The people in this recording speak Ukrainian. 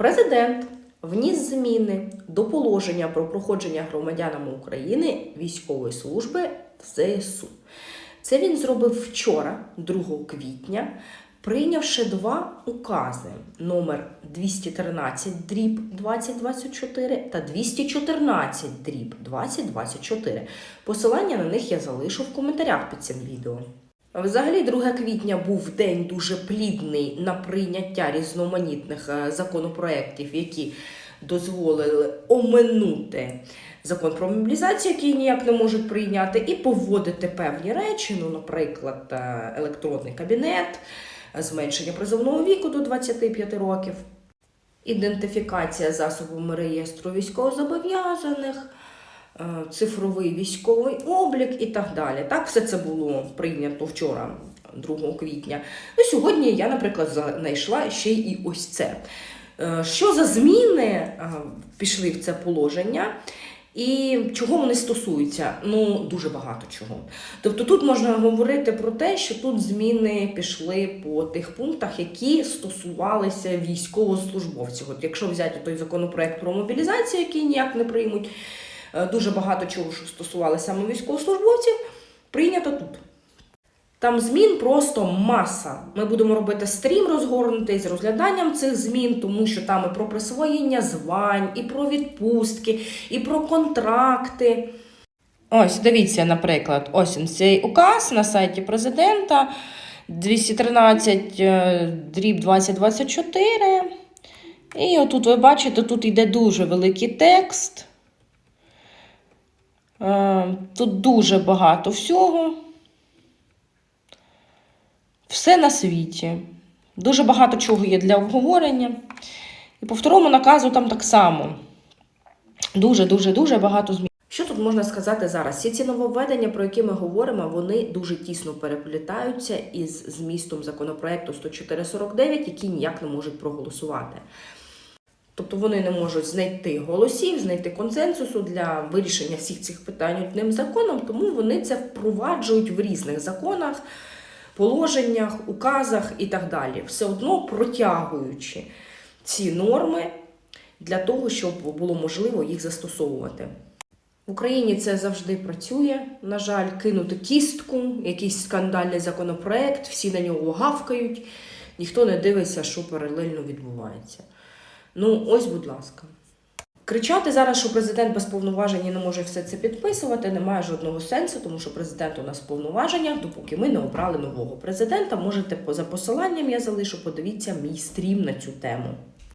Президент вніс зміни до положення про проходження громадянами України військової служби в ЗСУ. Це він зробив вчора, 2 квітня, прийнявши два укази номер 213 дріб 2024 та 214 дріб 2024. Посилання на них я залишу в коментарях під цим відео. Взагалі, 2 квітня був день дуже плідний на прийняття різноманітних е, законопроєктів, які дозволили оминути закон про мобілізацію, який ніяк не можуть прийняти, і поводити певні речі, ну, наприклад, е, електронний кабінет, зменшення призовного віку до 25 років, ідентифікація засобами реєстру військовозобов'язаних цифровий військовий облік і так далі. Так, все це було прийнято вчора, 2 квітня. Ну, сьогодні я, наприклад, знайшла ще і ось це. Е, Що за зміни е, пішли в це положення? І чого вони стосуються? Ну, дуже багато чого. Тобто тут можна говорити про те, що тут зміни пішли по тих пунктах, які стосувалися військовослужбовців. От якщо взяти той законопроект про мобілізацію, який ніяк не приймуть, е, дуже багато чого що стосувалося саме військовослужбовців, прийнято тут. Там змін просто маса. Ми будемо робити стрім розгорнутий з розгляданням цих змін, тому що там і про присвоєння звань, і про відпустки, і про контракти. Ось, дивіться, наприклад, ось цей указ на сайті президента 213 е, дріб 2024. І отут ви бачите, тут йде дуже великий текст. Е, Тут дуже багато всього. Все на світі. Дуже багато чого є для обговорення. І по второму наказу там так само. Дуже, дуже, дуже багато змін. Що тут можна сказати зараз? Всі ці нововведення, про які ми говоримо, вони дуже тісно переплітаються із змістом законопроекту 10449, які ніяк не можуть проголосувати. Тобто вони не можуть знайти голосів, знайти консенсусу для вирішення всіх цих питань одним законом, тому вони це впроваджують в різних законах, положеннях, указах і так далі. Все одно протягуючи ці норми для того, щоб було можливо їх застосовувати. В Україні це завжди працює. На жаль, кинути кістку, якийсь скандальний законопроект, всі на нього гавкають, ніхто не дивиться, що паралельно відбувається. Ну, ось, будь ласка. Кричати зараз, що президент без повноважень і не може все це підписувати, немає жодного сенсу, тому що президент у нас в повноваженнях, допоки ми не обрали нового президента. Можете за посиланням я залишу, подивіться мій стрім на цю тему.